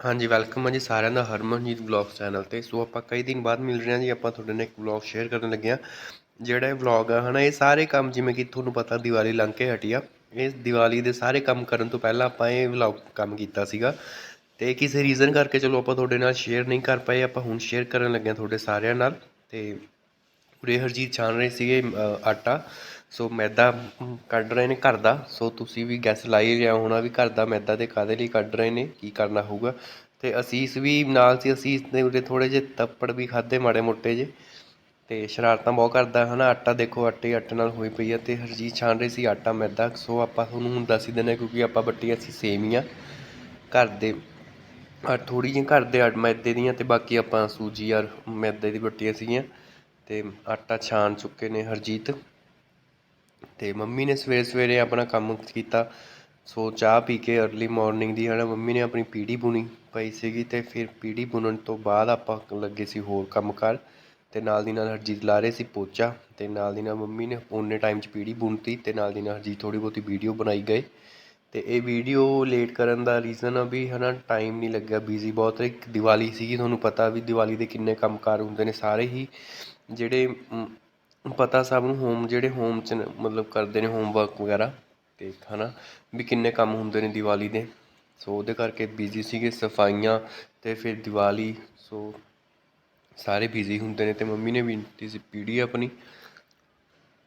ਹਾਂਜੀ ਵੈਲਕਮ ਹੈ ਜੀ ਸਾਰਿਆਂ ਦਾ ਹਰਮਨਜੀਤ ਵਲੌਗ ਚੈਨਲ ਤੇ। ਸੋ ਆਪਾਂ ਕਈ ਦਿਨ ਬਾਅਦ ਮਿਲ ਰਹੇ ਹਾਂ ਜੀ, ਆਪਾਂ ਤੁਹਾਡੇ ਨਾਲ ਇੱਕ ਵਲੌਗ ਸ਼ੇਅਰ ਕਰਨ ਲੱਗੇ ਹਾਂ ਜਿਹੜਾ ਇਹ ਵਲੌਗ ਆ ਹਨਾ, ਇਹ ਸਾਰੇ ਕੰਮ ਜਿਵੇਂ ਕਿ ਤੁਹਾਨੂੰ ਪਤਾ ਦੀਵਾਲੀ ਲੰਘ ਕੇ ਹਟੀ ਆ। ਇਹ ਦੀਵਾਲੀ ਦੇ ਸਾਰੇ ਕੰਮ ਕਰਨ ਤੋਂ ਪਹਿਲਾਂ ਆਪਾਂ ਇਹ ਵਲੌਗ ਕੰਮ ਕੀਤਾ ਸੀਗਾ। ਤੇ ਕਿਸੇ ਰੀਜ਼ਨ ਕਰਕੇ ਚਲੋ ਆਪਾਂ ਤੁਹਾਡੇ ਨਾਲ ਸ਼ੇਅਰ ਨਹੀਂ ਕਰ ਪਾਏ, ਆਪਾਂ ਹੁਣ ਸ਼ੇਅਰ ਕਰਨ ਲੱਗੇ ਹਾਂ ਤੁਹਾਡੇ ਸਾਰਿਆਂ ਨਾਲ। ਤੇ ਉਰੇ ਹਰਜੀਤ ਛਾਣ ਰਹੇ ਸੀਗੇ ਆਟਾ। ਸੋ ਮੈਦਾ ਕੱਢ ਰਹੇ ਨੇ ਘਰ ਦਾ। ਸੋ ਤੁਸੀਂ ਵੀ ਗੈਸ ਲਾਈ ਲਿਆ ਹੋਣਾ ਵੀ ਘਰ ਦਾ ਮੈਦਾ ਤੇ ਕਾਦੇ ਲਈ ਕੱਢ ਰਹੇ ਨੇ, ਕੀ ਕਰਨਾ ਹੋਊਗਾ। ਤੇ ਅਸੀਸ ਵੀ ਨਾਲ ਸੀ, ਅਸੀਸ ਦੇ ਉਰੇ ਥੋੜੇ ਜਿਹੇ ਤੱਪੜ ਵੀ ਖਾਦੇ ਮਾੜੇ ਮੋਟੇ ਜੇ ਤੇ ਸ਼ਰਾਰਤਾਂ ਬਹੁਤ ਕਰਦਾ, ਹਨਾ, ਆਟਾ ਦੇਖੋ, ਆਟੇ ਆਟੇ ਨਾਲ ਹੋਈ ਪਈ ਆ ਤੇ ਹਰਜੀਤ ਛਾਣ ਰਹੀ ਸੀ ਆਟਾ, ਮੈਦਾ। ਸੋ ਆਪਾਂ ਤੁਹਾਨੂੰ ਹੁਣ ਦੱਸ ਹੀ ਦਿੰਦੇ ਹਾਂ ਕਿਉਂਕਿ ਆਪਾਂ ਬੱਟੀਆਂ ਸੀ ਸੇਮੀਆਂ ਘਰ ਦੇ ਆ ਥੋੜੀ ਜਿਹੀ ਘਰ ਦੇ ਆਟ ਮੈਦੇ ਦੀਆਂ ਤੇ ਬਾਕੀ ਆਪਾਂ ਸੂਜੀ ਔਰ ਮੈਦੇ ਦੀ ਬੱਟੀਆਂ ਸੀਗੀਆਂ। ਤੇ ਆਟਾ ਛਾਣ ਚੁੱਕੇ ਨੇ ਹਰਜੀਤ। ਅਤੇ ਮੰਮੀ ਨੇ ਸਵੇਰੇ ਸਵੇਰੇ ਆਪਣਾ ਕੰਮ ਕੀਤਾ। ਸੋ ਚਾਹ ਪੀ ਕੇ ਅਰਲੀ ਮਾਰਨਿੰਗ ਦੀ ਹੈ ਨਾ ਮੰਮੀ ਨੇ ਆਪਣੀ ਪੀੜੀ ਬੁਣੀ ਪਈ ਸੀਗੀ ਅਤੇ ਫਿਰ ਪੀੜੀ ਬੁਣਨ ਤੋਂ ਬਾਅਦ ਆਪਾਂ ਲੱਗੇ ਸੀ ਹੋਰ ਕੰਮ ਕਾਰ। ਅਤੇ ਨਾਲ ਦੀ ਨਾਲ ਹਰਜੀਤ ਲਾ ਰਹੇ ਸੀ ਪੋਚਾ ਅਤੇ ਨਾਲ ਦੀ ਨਾਲ ਮੰਮੀ ਨੇ ਓਨੇ ਟਾਈਮ 'ਚ ਪੀੜੀ ਬੁਣਤੀ ਅਤੇ ਨਾਲ ਦੀ ਨਾਲ ਹਰਜੀਤ ਥੋੜ੍ਹੀ ਬਹੁਤੀ ਵੀਡੀਓ ਬਣਾਈ ਗਏ। ਅਤੇ ਇਹ ਵੀਡੀਓ ਲੇਟ ਕਰਨ ਦਾ ਰੀਜ਼ਨ ਆ ਵੀ ਹੈ ਨਾ ਟਾਈਮ ਨਹੀਂ ਲੱਗਿਆ ਬਿਜ਼ੀ ਬਹੁਤ ਇੱਕ ਦੀਵਾਲੀ ਸੀਗੀ, ਤੁਹਾਨੂੰ ਪਤਾ ਵੀ ਦੀਵਾਲੀ ਦੇ ਕਿੰਨੇ ਕੰਮਕਾਰ ਹੁੰਦੇ ਨੇ ਸਾਰੇ ਹੀ। ਜਿਹੜੇ ਪਤਾ ਸਭ ਨੂੰ ਹੋਮ ਜਿਹੜੇ ਹੋਮ 'ਚ ਨ- ਮਤਲਬ ਕਰਦੇ ਨੇ ਹੋਮਵਰਕ ਵਗੈਰਾ ਅਤੇ ਹੈ ਨਾ ਵੀ ਕਿੰਨੇ ਕੰਮ ਹੁੰਦੇ ਨੇ ਦੀਵਾਲੀ ਦੇ। ਸੋ ਉਹਦੇ ਕਰਕੇ ਬਿਜ਼ੀ ਸੀਗੇ, ਸਫਾਈਆਂ ਅਤੇ ਫਿਰ ਦਿਵਾਲੀ ਸੋ ਸਾਰੇ ਬਿਜ਼ੀ ਹੁੰਦੇ ਨੇ ਅਤੇ ਮੰਮੀ ਨੇ ਵੀ ਦਿੱਤੀ ਸੀ ਪੀੜੀ ਆਪਣੀ।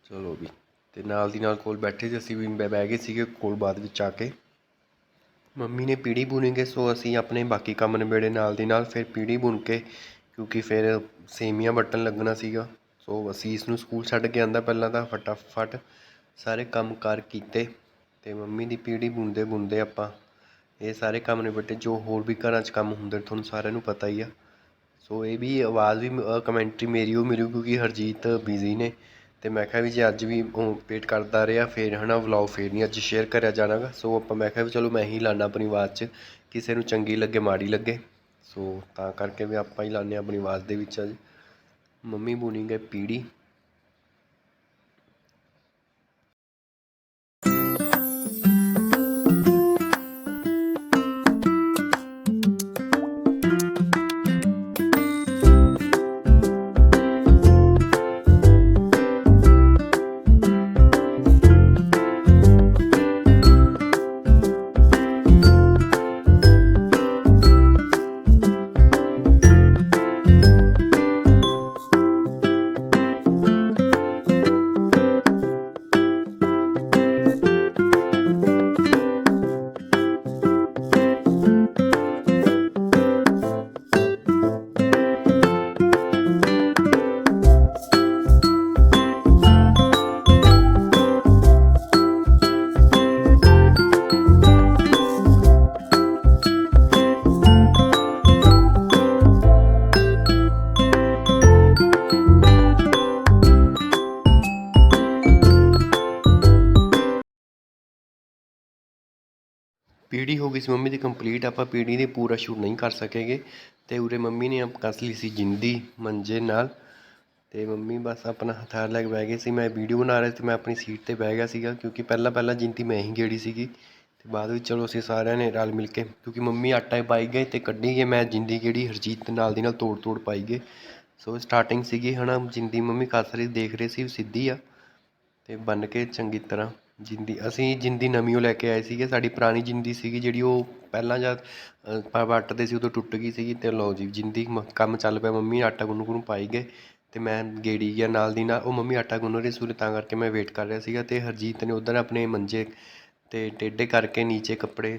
ਚਲੋ ਵੀ ਅਤੇ ਨਾਲ ਦੀ ਨਾਲ ਕੋਲ ਬੈਠੇ ਸੀ, ਅਸੀਂ ਵੀ ਬਹਿ ਗਏ ਸੀਗੇ ਕੋਲ ਬਾਅਦ ਵਿੱਚ ਆ ਕੇ। ਮੰਮੀ ਨੇ ਪੀੜੀ ਬੁਣੇਗੇ ਸੋ ਅਸੀਂ ਆਪਣੇ ਬਾਕੀ ਕੰਮ ਨਿਬੇੜੇ ਨਾਲ ਦੀ ਨਾਲ ਫਿਰ ਪੀੜੀ ਬੁਣ ਕੇ, ਕਿਉਂਕਿ ਫਿਰ ਸੇਮੀਆਂ ਵੱਟਣ ਲੱਗਣਾ ਸੀਗਾ। ਸੋ ਅਸੀਂ ਇਸ ਨੂੰ ਸਕੂਲ ਛੱਡ ਕੇ ਆਉਂਦਾ ਪਹਿਲਾਂ ਤਾਂ ਫਟਾਫਟ ਸਾਰੇ ਕੰਮ ਕਾਰ ਕੀਤੇ ਅਤੇ ਮੰਮੀ ਦੀ ਪੀੜੀ ਬੁਣਦੇ ਬੁਣਦੇ ਆਪਾਂ। ਇਹ ਸਾਰੇ ਕੰਮ ਨਿਬੇੜੇ, ਜੋ ਹੋਰ ਵੀ ਘਰਾਂ 'ਚ ਕੰਮ ਹੁੰਦੇ ਨੇ, ਤੁਹਾਨੂੰ ਸਾਰਿਆਂ ਨੂੰ ਪਤਾ ਹੀ ਆ। ਸੋ ਇਹ ਵੀ ਆਵਾਜ਼ ਵੀ ਕਮੈਂਟਰੀ ਮੇਰੀ ਉਹ ਮਿਲੂ ਕਿਉਂਕਿ ਹਰਜੀਤ ਬਿਜ਼ੀ ਨੇ ਅਤੇ ਮੈਂ ਕਿਹਾ ਵੀ ਜੇ ਅੱਜ ਵੀ ਉਹ ਵੇਟ ਕਰਦਾ ਰਿਹਾ, ਫਿਰ ਹੈ ਨਾ ਵਲੌਗ ਫਿਰ ਨਹੀਂ ਅੱਜ ਸ਼ੇਅਰ ਕਰਿਆ ਜਾਣਾਗਾ। ਸੋ ਆਪਾਂ ਮੈਂ ਕਿਹਾ ਵੀ ਚਲੋ ਮੈਂ ਹੀ ਲਾਣਾ ਆਪਣੀ ਆਵਾਜ਼ 'ਚ, ਕਿਸੇ ਨੂੰ ਚੰਗੀ ਲੱਗੇ, ਮਾੜੀ ਲੱਗੇ। ਸੋ ਤਾਂ ਕਰਕੇ ਵੀ ਆਪਾਂ ਹੀ ਲਾਉਂਦੇ ਹਾਂ ਆਪਣੀ ਆਵਾਜ਼ ਦੇ ਵਿੱਚ ਅੱਜ। ਮੰਮੀ ਬੁਣੀ ਗਏ ਪੀੜੀ। ਪੀੜੀ ਹੋ ਗਈ ਸੀ ਮੰਮੀ ਦੀ ਕੰਪਲੀਟ ਆਪਾਂ ਪੀੜੀ ਦੀ ਪੂਰਾ ਸ਼ੂਟ ਨਹੀਂ ਕਰ ਸਕੇਗੇ। ਤੇ ਉਰੇ ਮੰਮੀ ਨੇ ਆਪ ਕੱਸ ਲਈ ਸੀ ਜਿੰਦੀ, ਮੰਜੇ ਨਾਲ। ਤੇ ਮੰਮੀ ਬਸ ਆਪਣਾ ਹਥਿਆਰ ਲੈ ਕੇ ਬਹਿ ਗਏ ਸੀ। ਮੈਂ ਵੀਡੀਓ ਬਣਾ ਰਿਹਾ ਸੀ, ਮੈਂ ਆਪਣੀ ਸੀਟ ਤੇ ਬਹਿ ਗਿਆ ਸੀਗਾ, ਕਿਉਂਕਿ ਪਹਿਲਾਂ ਪਹਿਲਾਂ ਜਿੰਦੀ ਮੈਂ ਹੀ ਗੇੜੀ ਸੀਗੀ। ਤੇ ਬਾਅਦ ਵਿੱਚ ਚਲੋ ਅਸੀਂ ਸਾਰਿਆਂ ਨੇ ਰਲ ਮਿਲ ਕੇ, ਕਿਉਂਕਿ ਮੰਮੀ ਆਟਾ ਹੀ ਪਾਈ ਗਏ ਤੇ ਕੱਢੀ ਗਏ, ਮੈਂ ਜਿੰਦੀ ਜਿਹੜੀ ਹਰਜੀਤ ਦੇ ਨਾਲ ਦੀ ਨਾਲ ਤੋੜ ਤੋੜ ਪਾਈ ਗਏ। ਸੋ ਸਟਾਰਟਿੰਗ ਸੀਗੀ, ਹਨਾ, ਜਿੰਦੀ ਮੰਮੀ ਕੱਸ ਰਹੀ, ਦੇਖ ਰਹੇ ਸੀ ਵੀ ਸਿੱਧੀ ਆ। ਤੇ ਬੰਨ ਕੇ ਚੰਗੀ ਤਰ੍ਹਾਂ ਜਿੰਦੀ ਅਸੀਂ ਜਿੰਦੀ ਨਵੀਂ ਓ ਲੈ ਕੇ ਆਏ ਸੀਗੇ ਸਾਡੀ ਪੁਰਾਣੀ ਜਿੰਦੀ ਸੀਗੀ ਜਿਹੜੀ ਉਹ ਪਹਿਲਾਂ ਜਦ ਅ, ਵੱਟਦੇ ਸੀ ਉਦੋਂ ਟੁੱਟ ਗਈ ਸੀਗੀ ਅਤੇ ਲਓ ਜੀ ਜਿੰਦੀ ਮ- ਕੰਮ ਚੱਲ ਪਿਆ ਮੰਮੀ ਆਟਾ ਗੁੰਨੂ ਗੁੰਨੂ ਪਾਈ ਗਏ ਅਤੇ ਮੈਂ ਗੇੜੀ ਗਿਆ ਨਾਲ ਦੀ ਨਾਲ ਉਹ ਮੰਮੀ ਆਟਾ ਗੁੰਨ ਰਹੀ ਸੀ ਤਾਂ ਕਰਕੇ ਮੈਂ ਵੇਟ ਕਰ ਰਿਹਾ ਸੀਗਾ ਅਤੇ ਹਰਜੀਤ ਨੇ ਉੱਧਰ ਆਪਣੇ ਮੰਜੇ ਤੇ ਟੇਢੇ ਕਰਕੇ ਨੀਚੇ ਕੱਪੜੇ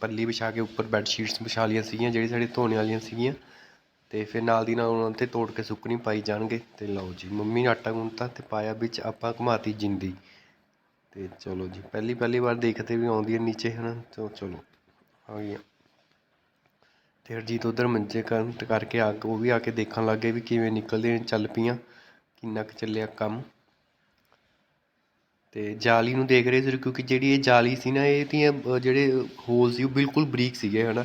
ਪੱਲੀ ਵਿਛਾ ਕੇ ਉੱਪਰ ਬੈੱਡ ਸ਼ੀਟਸ ਵਿਛਾ ਲਈਆਂ ਸੀਗੀਆਂ ਜਿਹੜੀ ਸਾਡੇ ਧੋਣੇ ਵਾਲੀਆਂ ਸੀਗੀਆਂ ਅਤੇ ਫਿਰ ਨਾਲ ਦੀ ਨਾਲ ਉਹਨਾਂ ਤੇ ਤੋੜ ਕੇ ਸੁੱਕਣੀ ਪਾਈ ਜਾਣਗੇ ਅਤੇ ਲਓ ਜੀ ਮੰਮੀ ਨੇ ਆਟਾ ਗੁੰਨਤਾ ਅਤੇ ਪਾਇਆ ਵਿੱਚ ਆਪਾਂ ਘੁਮਾਤੀ ਜਿੰਦੀ। ਤੇ ਚਲੋ ਜੀ ਪਹਿਲੀ ਪਹਿਲੀ ਵਾਰ ਦੇਖਦੇ ਵੀ ਆਉਂਦੀ ਹੈ ਨੀਚੇ ਹਨਾ? ਤੋ ਚਲੋ ਆ ਗਈਆਂ। ਤੇ ਹਰਜੀਤ ਉਧਰ ਮੰਜੇ ਕਰਨ ਕਰਕੇ ਆ ਕੇ ਉਹ ਵੀ ਆ ਕੇ ਦੇਖਣ ਲੱਗ ਗਏ ਵੀ ਕਿਵੇਂ ਨਿਕਲਦੇ ਚੱਲ ਪਈਆਂ ਕਿੰਨਾ ਕੁ ਚੱਲਿਆ ਕੰਮ। ਤੇ ਜਾਲੀ ਨੂੰ ਦੇਖ ਰਹੇ ਸੀ ਕਿਉਂਕਿ ਜਿਹੜੀ ਇਹ ਜਾਲੀ ਸੀ ਨਾ ਇਹਦੀਆਂ ਅ, ਜਿਹੜੇ ਹੋਲ ਸੀ ਉਹ ਬਿਲਕੁਲ ਬਰੀਕ ਸੀਗੇ ਹਨਾ?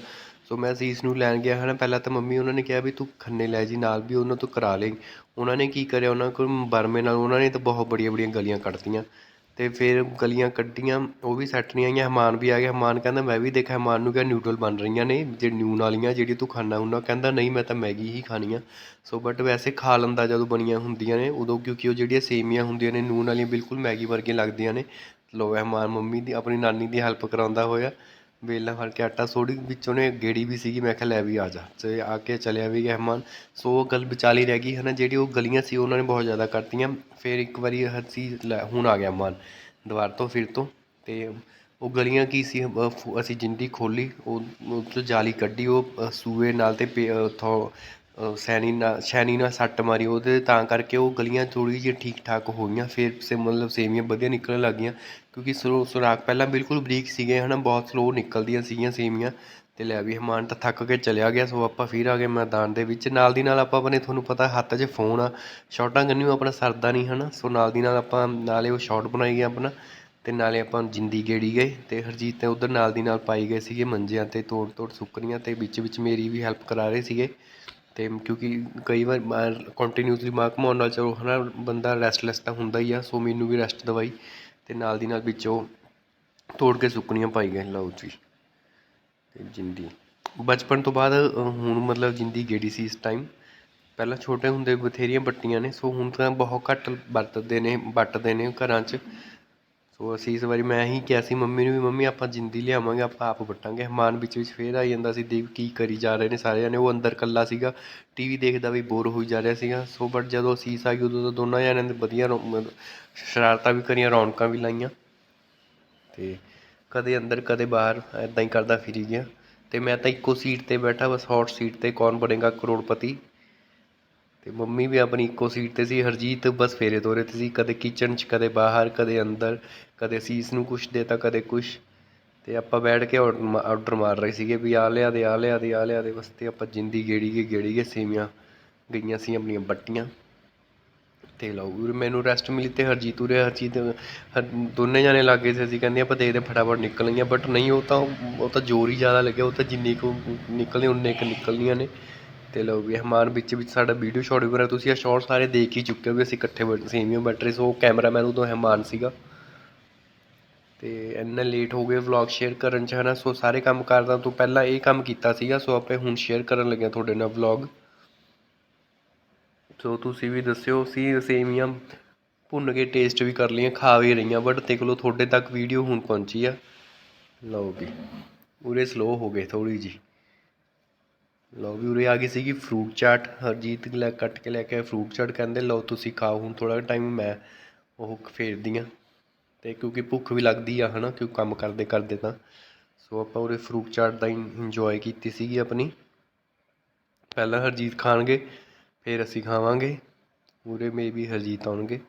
ਸੋ ਮੈਂ ਸੀਸ ਨੂੰ ਲੈਣ ਗਿਆ ਹਨਾ? ਪਹਿਲਾਂ ਤਾਂ ਮੰਮੀ ਉਹਨਾਂ ਨੇ ਕਿਹਾ ਵੀ ਤੂੰ ਖੰਨੇ ਲੈ ਜੀ ਨਾਲ ਵੀ ਉਹਨਾਂ ਤੋਂ ਕਰਾ ਲੈ ਉਹਨਾਂ ਨੇ ਕੀ ਕਰਿਆ ਉਹਨਾਂ ਕੋਲ ਬਰਮੇ ਨਾਲ ਉਹਨਾਂ ਨੇ ਤਾਂ ਬਹੁਤ ਬੜੀਆਂ ਬੜੀਆਂ ਗਲੀਆਂ ਕੱਢਤੀਆਂ। ਅਤੇ ਫਿਰ ਗਲੀਆਂ ਕੱਢੀਆਂ, ਉਹ ਵੀ ਸੈੱਟ ਨਹੀਂ ਆਈਆਂ, ਹਮਾਨ ਵੀ ਆ ਗਿਆ। ਹਮਾਨ ਕਹਿੰਦਾ, ਮੈਂ ਵੀ ਦੇਖਿਆ, ਹਮਾਨ ਨੂੰ ਕਿਹਾ ਨਿਊਡਲ ਬਣ ਰਹੀਆਂ ਨੇ, ਜੇ ਨਿਊਨ ਵਾਲੀਆਂ ਜਿਹੜੀ ਤੂੰ ਖਾਂਦਾ ਹੁੰਦਾ ਕਹਿੰਦਾ, ਨਹੀਂ, ਮੈਂ ਤਾਂ ਮੈਗੀ ਹੀ ਖਾਣੀ ਆ। ਸੋ ਬਟ ਵੈਸੇ ਖਾ ਲੈਂਦਾ ਜਦੋਂ ਬਣੀਆਂ ਹੁੰਦੀਆਂ ਨੇ, ਉਦੋਂ ਕਿਉਂਕਿ ਉਹ ਜਿਹੜੀਆਂ ਸੇਮੀਆਂ ਹੁੰਦੀਆਂ ਨੇ ਨੂਨ ਵਾਲੀਆਂ ਬਿਲਕੁਲ ਮੈਗੀ ਵਰਗੀਆਂ ਲੱਗਦੀਆਂ ਨੇ। ਲੋ ਹਮਾਨ ਮੰਮੀ ਦੀ, ਆਪਣੀ ਨਾਨੀ ਦੀ ਹੈਲਪ ਕਰਾਉਂਦਾ ਹੋਇਆ। ਵੇਲਣਾ ਫੜ ਕੇ ਆਟਾ ਥੋੜ੍ਹੀ ਵਿੱਚ ਉਹਨੇ ਗੇੜੀ ਵੀ ਸੀਗੀ, ਮੈਂ ਕਿਹਾ ਲੈ ਵੀ ਆ ਜਾ। ਅਤੇ ਆ ਕੇ ਚਲਿਆ ਵੀ ਗਿਆ ਹਮਾਨ ਸੋ ਉਹ ਗੱਲ ਵਿਚਾਲੀ ਰਹਿ ਗਈ ਹੈ ਨਾ ਜਿਹੜੀ ਉਹ ਗਲੀਆਂ ਸੀ, ਉਹਨਾਂ ਨੇ ਬਹੁਤ ਜ਼ਿਆਦਾ ਕਰਤੀਆਂ ਫਿਰ ਇੱਕ ਵਾਰੀ ਅਸੀਂ ਲੈ ਹੁਣ ਆ ਗਿਆ ਹਮਾਨ ਦੁਬਾਰਾ ਤੋਂ, ਫਿਰ ਤੋਂ। ਅਤੇ ਉਹ ਗਲੀਆਂ ਕੀ ਸੀ, ਅਹ ਅਸੀਂ ਜਿੰਦੀ ਖੋਲੀ ਉਹ ਉਹ 'ਚੋਂ ਜਾਲੀ ਕੱਢੀ, ਉਹ ਸੂਏ ਨਾਲ ਅਤੇ ਪੇ- ਥੋ ਸੈਣੀ ਨਾਲ, ਸ਼ੈਣੀ ਨਾਲ ਸੱਟ ਮਾਰੀ, ਉਹਦੇ ਤਾਂ ਕਰਕੇ ਉਹ ਗਲੀਆਂ ਥੋੜ੍ਹੀ ਜਿਹੀ ਠੀਕ ਠਾਕ ਹੋ ਗਈਆਂ ਫਿਰ ਸੇ ਮਤਲਬ ਸੇਵੀਆਂ ਵਧੀਆ ਨਿਕਲਣ ਲੱਗ ਗਈਆਂ ਕਿਉਂਕਿ ਸੁਰ ਸੁਰਾਖ ਪਹਿਲਾਂ ਬਿਲਕੁਲ ਬਰੀਕ ਸੀਗੇ ਹੈ ਨਾ ਬਹੁਤ ਸਲੋ ਨਿਕਲਦੀਆਂ ਸੀਗੀਆਂ ਸੇਵੀਆਂ ਅਤੇ ਲੈ ਵੀ ਹਮਾਨ ਤਾਂ ਥੱਕ ਕੇ ਚਲਿਆ ਗਿਆ, ਸੋ ਆਪਾਂ ਫਿਰ ਆ ਗਏ ਮੈਦਾਨ ਦੇ ਵਿੱਚ, ਨਾਲ ਦੀ ਨਾਲ ਆਪਾਂ ਆਪਣੇ, ਤੁਹਾਨੂੰ ਪਤਾ ਹੱਥ 'ਚ ਫੋਨ ਆ ਸ਼ਾਟਾਂ ਕਰਨੀਆਂ ਆਪਣਾ ਸਰਦਾ ਨਹੀਂ ਹੈ ਨਾ ਸੋ ਨਾਲ ਦੀ ਨਾਲ ਆਪਾਂ ਨਾਲੇ ਉਹ ਸ਼ਾਟ ਬਣਾਈ ਗਿਆ ਆਪਣਾ, ਤੇ ਨਾਲੇ ਆਪਾਂ ਜਿੰਦੀ ਗੇੜੀ ਗਏ, ਤੇ ਹਰਜੀਤ ਤੇ ਉਧਰ ਨਾਲ ਦੀ ਨਾਲ ਪਾਈ ਗਏ ਸੀਗੇ ਮੰਜਿਆਂ ਤੇ ਤੋੜ ਤੋੜ ਸੁੱਕਣੀਆਂ, ਤੇ ਵਿੱਚ ਵਿੱਚ ਮੇਰੀ ਵੀ ਹੈਲਪ ਕਰਾ ਰਹੇ ਸੀਗੇ ਅਤੇ ਕਿਉਂਕਿ ਕਈ ਵਾਰ ਕੰਟੀਨਿਊਸਲੀ ਮਾਰ ਘੁੰਮਾਉਣ ਨਾਲ ਚਲੋ ਹੈ ਨਾ ਬੰਦਾ ਰੈਸਟਲੈਸ ਤਾਂ ਹੁੰਦਾ ਹੀ ਆ, ਸੋ ਮੈਨੂੰ ਵੀ ਰੈਸਟ ਦਵਾਈ ਅਤੇ ਨਾਲ ਦੀ ਨਾਲ ਵਿੱਚੋਂ ਤੋੜ ਕੇ ਸੁੱਕਣੀਆਂ ਪਾਈ ਗਏ ਲਓ ਜੀ। ਅਤੇ ਜਿੰਦੀ। ਬਚਪਨ ਤੋਂ ਬਾਅਦ ਹੁਣ ਮਤਲਬ ਜਿੰਦੀ ਗੇੜੀ ਸੀ ਇਸ ਟਾਈਮ ਪਹਿਲਾਂ ਛੋਟੇ ਹੁੰਦੇ ਬਥੇਰੀਆਂ ਬੱਟੀਆਂ ਨੇ, ਸੋ ਹੁਣ ਤਾਂ ਬਹੁਤ ਘੱਟ ਵਰਤਦੇ ਨੇ, ਵੱਟਦੇ ਨੇ ਘਰਾਂ 'ਚ। ਸੋ ਅਸੀਂ ਇਸ ਵਾਰੀ ਮੈਂ ਹੀ ਕਿਹਾ ਸੀ, ਮੰਮੀ ਨੂੰ ਵੀ, ਮੰਮੀ, ਆਪਾਂ ਜਿੰਦੀ ਲਿਆਵਾਂਗੇ, ਆਪਾਂ ਆਪ ਵੱਟਾਂਗੇ। ਹਮਾਨ ਵਿੱਚ ਵਿੱਚ ਫੇਰ ਆਈ ਜਾਂਦਾ ਸੀ, ਦੇਖ ਕੀ ਕਰੀ ਜਾ ਰਹੇ ਨੇ ਸਾਰੇ ਜਣੇ ਉਹ ਅੰਦਰ ਇਕੱਲਾ ਸੀਗਾ ਟੀਵੀ ਦੇਖਦਾ ਵੀ ਬੋਰ ਹੋਈ ਜਾ ਰਿਹਾ ਸੀਗਾ। ਸੋ ਬਟ ਜਦੋਂ ਅਸੀਸ ਆ ਗਈ, ਉਦੋਂ ਤਾਂ ਦੋਨਾਂ ਜਣਿਆਂ ਨੇ ਵਧੀਆ ਰੌ- ਸ਼ਰਾਰਤਾਂ ਵੀ ਕਰੀਆਂ, ਰੌਣਕਾਂ ਵੀ ਲਾਈਆਂ। ਤੇ ਕਦੇ ਅੰਦਰ, ਕਦੇ ਬਾਹਰ ਐਦਾਂ ਹੀ ਕਰਦਾ ਫਿਰੀ ਗਿਆ ਤੇ ਮੈਂ ਤਾਂ ਇੱਕੋ ਸੀਟ ਤੇ ਬੈਠਾ, ਬਸ ਹੌਟ ਸੀਟ ਤੇ ਕੌਣ ਬਣੇਗਾ ਕਰੋੜਪਤੀ? ਅਤੇ ਮੰਮੀ ਵੀ ਆਪਣੀ ਇੱਕੋ ਸੀਟ ਤੇ ਸੀ, ਹਰਜੀਤ ਬਸ ਫੇਰੇ ਤੋਰੇ ਤੇ ਸੀ, ਕਦੇ ਕਿਚਨ 'ਚ, ਕਦੇ ਬਾਹਰ, ਕਦੇ ਅੰਦਰ, ਕਦੇ ਸੀਸ ਨੂੰ ਕੁਛ ਦੇਤਾ, ਕਦੇ ਕੁਛ। ਅਤੇ ਆਪਾਂ ਬੈਠ ਕੇ ਔਡਰ ਔਡਰ ਮਾਰ ਰਹੇ ਸੀਗੇ ਵੀ ਆ ਲਿਆ ਦੇ, ਆ ਲਿਆ ਦੇ, ਆ ਲਿਆ ਦੇ, ਬਸ ਤੇ ਆਪਾਂ ਜਿੰਦੀ ਗੇੜੀ ਗਏ ਗੇੜੀ ਗਏ ਸੇਵੀਆਂ ਗਈਆਂ ਸੀ ਆਪਣੀਆਂ ਬੱਟੀਆਂ। ਅਤੇ ਲਓ ਉਰੇ ਮੈਨੂੰ ਰੈਸਟ ਮਿਲੀ ਅਤੇ ਹਰਜੀਤ ਉਰੇ, ਹਰਜੀਤ, ਹਰ- ਦੋਨੇ ਜਾਣੇ ਲੱਗੇ ਸੀ, ਅਸੀਂ ਕਹਿੰਦੇ ਆਪਾਂ ਦੇਖਦੇ ਫਟਾਫਟ ਨਿਕਲਣਗੀਆਂ ਬਟ ਨਹੀਂ, ਉਹ ਤਾਂ ਉਹ ਤਾਂ ਜ਼ੋਰ ਹੀ ਜ਼ਿਆਦਾ ਲੱਗਿਆ, ਉਹ ਤਾਂ ਜਿੰਨੀ ਕੁ ਨਿਕਲਣੀ, ਉਨੇ ਕੁ ਨਿਕਲਣੀਆਂ ਨੇ। ਤੇ ਲਓ ਵੀ ਹਮਾਨ ਵਿੱਚ ਵਿੱਚ ਸਾਡਾ ਵੀਡੀਓ ਸ਼ਾਟ ਵੀ ਕਰਿਆ ਤੁਸੀਂ ਇਹ ਸ਼ਾਟ ਸਾਰੇ ਦੇਖ ਹੀ ਚੁੱਕੇ ਹੋ ਵੀ ਅਸੀਂ ਇਕੱਠੇ ਬੈਠੇ ਸੇਮੀਆਂ ਬੈਠ ਰਹੇ। ਸੋ ਕੈਮਰਾਮੈਨ ਉਦੋਂ ਹਮਾਨ ਸੀਗਾ। ਤੇ ਇੰਨਾ ਲੇਟ ਹੋ ਗਏ ਵਲੌਗ ਸ਼ੇਅਰ ਕਰਨ ਚ, ਹਨਾ। ਸੋ ਸਾਰੇ ਕੰਮ ਕਰਦਾ ਤੋਂ ਪਹਿਲਾਂ ਇਹ ਕੰਮ ਕੀਤਾ ਸੀਗਾ। ਸੋ ਆਪੇ ਹੁਣ ਸ਼ੇਅਰ ਕਰਨ ਲੱਗਿਆ ਤੁਹਾਡੇ ਨਾਲ ਵਲੌਗ ਸੋ ਤੁਸੀਂ ਵੀ ਦੱਸਿਓ ਸੀ ਸੇਮੀਆਂ ਭੁੰਨ ਕੇ ਟੇਸਟ ਵੀ ਕਰ ਲਈਆਂ, ਖਾ ਵੀ ਰਹੀਆਂ ਬਟ ਦੇਖ ਲਓ ਤੁਹਾਡੇ ਤੱਕ ਵੀਡੀਓ ਹੁਣ ਪਹੁੰਚੀ ਆ। ਲਓ ਵੀ, ਪੂਰੇ ਸਲੋ ਹੋ ਗਏ ਥੋੜੀ ਜੀ ਲਓ ਵੀ ਉਰੇ ਆ ਗਈ ਸੀਗੀ ਫਰੂਟ ਚਾਟ ਹਰਜੀਤ ਲੈ ਕੱਟ ਕੇ ਲੈ ਕੇ ਆਏ ਫਰੂਟ ਚਾਟ ਕਹਿੰਦੇ, ਲਓ ਤੁਸੀਂ ਖਾਓ, ਹੁਣ ਥੋੜਾ ਟਾਈਮ ਮੈਂ ਉਹ ਫੇਰਦੀ ਆ ਤੇ ਕਿਉਂਕਿ ਭੁੱਖ ਵੀ ਲੱਗਦੀ ਆ, ਹਨਾ, ਕਿਉਂ ਕੰਮ ਕਰਦੇ ਕਰਦੇ ਤਾਂ। ਸੋ ਆਪਾਂ ਉਰੇ ਫਰੂਟ ਚਾਟ ਦਾ ਇੰਜੋਏ ਕੀਤੀ ਸੀਗੀ ਆਪਣੀ। ਪਹਿਲਾਂ ਹਰਜੀਤ ਖਾਣਗੇ, ਫਿਰ ਅਸੀਂ ਖਾਵਾਂਗੇ, ਉਰੇ ਮੇ ਵੀ ਹਰਜੀਤ ਆਉਣਗੇ।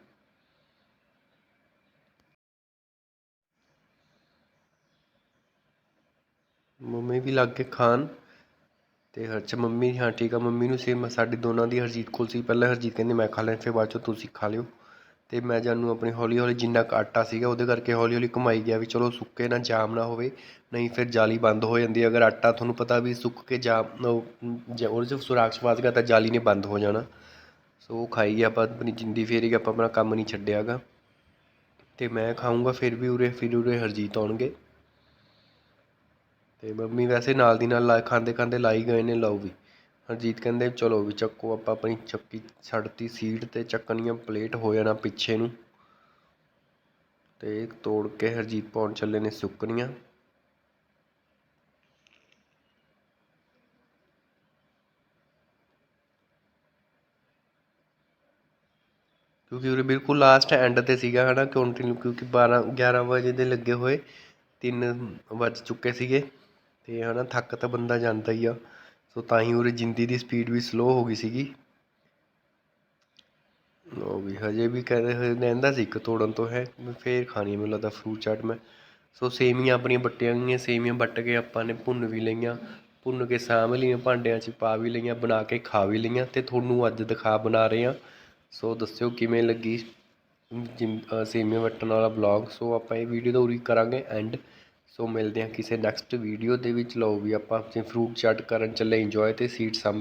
ਮੰਮੀ ਵੀ ਲੱਗ ਕੇ ਖਾਣ। ਤੇ ਹਰਚ ਮੰਮੀ ਹਾਂ ਠੀਕ ਆ, ਮੰਮੀ ਨੂੰ ਸੇਮ ਸਾਡੀ ਦੋਨਾਂ ਦੀ ਹਰਜੀਤ ਕੋਲ ਸੀ, ਪਹਿਲਾਂ ਹਰਜੀਤ ਕਹਿੰਦੇ ਮੈਂ ਖਾ ਲੈਣਾ ਫਿਰ ਬਾਅਦ ਚੋਂ ਤੁਸੀਂ ਖਾ ਲਿਓ। ਅਤੇ ਮੈਂ ਜਾਨੂੰ ਆਪਣੀ ਹੌਲੀ ਹੌਲੀ ਜਿੰਨਾ ਕੁ ਆਟਾ ਸੀਗਾ, ਉਹਦੇ ਕਰਕੇ ਹੌਲੀ ਹੌਲੀ ਘੁਮਾਈ ਗਿਆ ਵੀ ਚਲੋ ਸੁੱਕੇ ਨਾ, ਜਾਮ ਨਾ ਹੋਵੇ, ਨਹੀਂ ਫਿਰ ਜਾਲੀ ਬੰਦ ਹੋ ਜਾਂਦੀ ਅਗਰ ਆਟਾ ਤੁਹਾਨੂੰ ਪਤਾ ਵੀ ਸੁੱਕ ਕੇ ਜਾਮ, ਉਹ ਜੇ ਉਹਦੇ 'ਚ ਸੁਰਾਖ ਫਸ ਗਿਆ ਤਾਂ ਜਾਲੀ ਨੇ ਬੰਦ ਹੋ ਜਾਣਾ। ਸੋ ਉਹ ਖਾਈ ਗਿਆ ਆਪਾਂ, ਆਪਣੀ ਜਿੰਦੀ ਫੇਰੀ ਗਿਆ ਆਪਾਂ ਆਪਣਾ ਕੰਮ ਨਹੀਂ ਛੱਡਿਆਗਾ। ਅਤੇ ਮੈਂ ਖਾਊਂਗਾ, ਫਿਰ ਵੀ ਉਰੇ, ਫਿਰ ਉਰੇ ਹਰਜੀਤ ਆਉਣਗੇ। ਅਤੇ ਮੰਮੀ ਵੈਸੇ ਨਾਲ ਦੀ ਨਾਲ ਲਾ ਖਾਂਦੇ ਖਾਂਦੇ ਲਾਈ ਗਏ ਨੇ, ਲਓ ਵੀ। ਹਰਜੀਤ ਕਹਿੰਦੇ, ਚਲੋ ਵੀ ਚੱਕੋ ਆਪਾਂ ਆਪਣੀ ਚੱਕੀ ਛੱਡਤੀ ਸੀਟ ਤੇ ਚੱਕਣੀਆਂ ਪਲੇਟ ਹੋ ਜਾਣਾ ਪਿੱਛੇ ਨੂੰ। ਤੇ ਤੋੜ ਕੇ ਹਰਜੀਤ ਪਾਉਣ ਚੱਲੇ ਨੇ ਸੁੱਕਣੀਆਂ। ਕਿਉਂਕਿ ਉਰੇ ਬਿਲਕੁਲ ਲਾਸਟ ਐਂਡ ਤੇ ਸੀਗਾ ਹਨਾ ਕੰਟੀਨਿਊ ਕਿਉਂਕਿ 12 11 ਵਜੇ ਦੇ ਲੱਗੇ ਹੋਏ 3 ਵੱਜ ਚੁੱਕੇ ਸੀਗੇ। ਅਤੇ ਹੈ ਨਾ ਥੱਕ ਤਾਂ ਬੰਦਾ ਜਾਂਦਾ ਹੀ ਆ। ਸੋ ਤਾਂ ਹੀ ਉਰੇ ਜਿੰਦੀ ਦੀ ਸਪੀਡ ਵੀ ਸਲੋ ਹੋ ਗਈ ਸੀਗੀ। ਉਹ ਵੀ ਹਜੇ ਵੀ ਕਹਿੰਦੇ ਹੋਏ ਰਹਿੰਦਾ ਸੀ ਇੱਕ ਤੋੜਨ ਤੋਂ ਹੈ। ਫੇਰ ਖਾਣੀ ਮੈਨੂੰ ਲੱਗਦਾ ਫਰੂਟ ਚਾਟ ਮੈਂ। ਸੋ ਸੇਮੀਆਂ ਆਪਣੀਆਂ ਵੱਟੀਆਂ ਗਈਆਂ ਸੇਮੀਆਂ ਵੱਟ ਕੇ ਆਪਾਂ ਨੇ ਭੁੰਨ ਵੀ ਲਈਆਂ। ਭੁੰਨ ਕੇ ਸਾਂਭ ਲਈਆਂ ਭਾਂਡਿਆਂ 'ਚ ਪਾ ਵੀ ਲਈਆਂ ਬਣਾ ਕੇ ਖਾ ਵੀ ਲਈਆਂ ਤੇ ਤੁਹਾਨੂੰ ਅੱਜ ਦਿਖਾ ਬਣਾ ਰਹੇ ਹਾਂ। ਸੋ ਦੱਸਿਓ ਕਿਵੇਂ ਲੱਗੀ ਜਿਮ ਅ, ਸੇਮੀਆਂ ਵੱਟਣ ਵਾਲਾ ਵਲੌਗ ਸੋ ਆਪਾਂ ਇਹ ਵੀਡੀਓ ਦਾ ਉਰੀ ਕਰਾਂਗੇ ਐਂਡ ਸੋ ਮਿਲਦੇ ਹਾਂ ਕਿਸੇ ਨੈਕਸਟ ਵੀਡੀਓ ਦੇ ਵਿੱਚ। ਲਓ ਵੀ ਆਪਾਂ ਆਪਣੇ ਫਰੂਟ ਚਾਟ ਕਰਨ ਚੱਲੇ ਇੰਜੋਏ ਅਤੇ ਸੀਟ ਸਾਂਭ